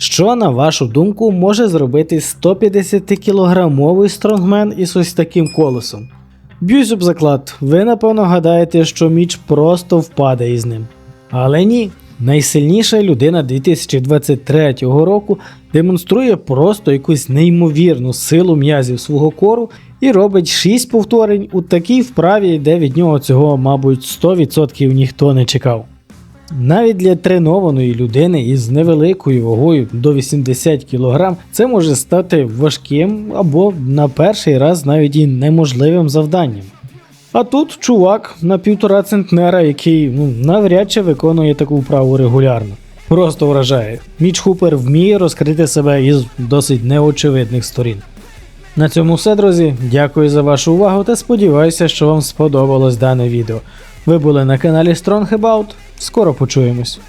Що, на вашу думку, може зробити 150 кілограмовий стронгмен із ось таким колесом? Б'юсь об заклад, ви напевно гадаєте, що міч просто впаде із ним. Але ні, найсильніша людина 2023 року демонструє просто якусь неймовірну силу м'язів свого кору і робить 6 повторень у такій вправі, де від нього цього, мабуть, 100% ніхто не чекав. Навіть для тренованої людини із невеликою вагою до 80 кг це може стати важким або на перший раз навіть і неможливим завданням. А тут чувак на півтора центнера, який ну, навряд чи виконує таку вправу регулярно. Просто вражає. Міч Хупер вміє розкрити себе із досить неочевидних сторін. На цьому все, друзі. Дякую за вашу увагу та сподіваюся, що вам сподобалось дане відео. Ви були на каналі Strong About. Скоро почуємось.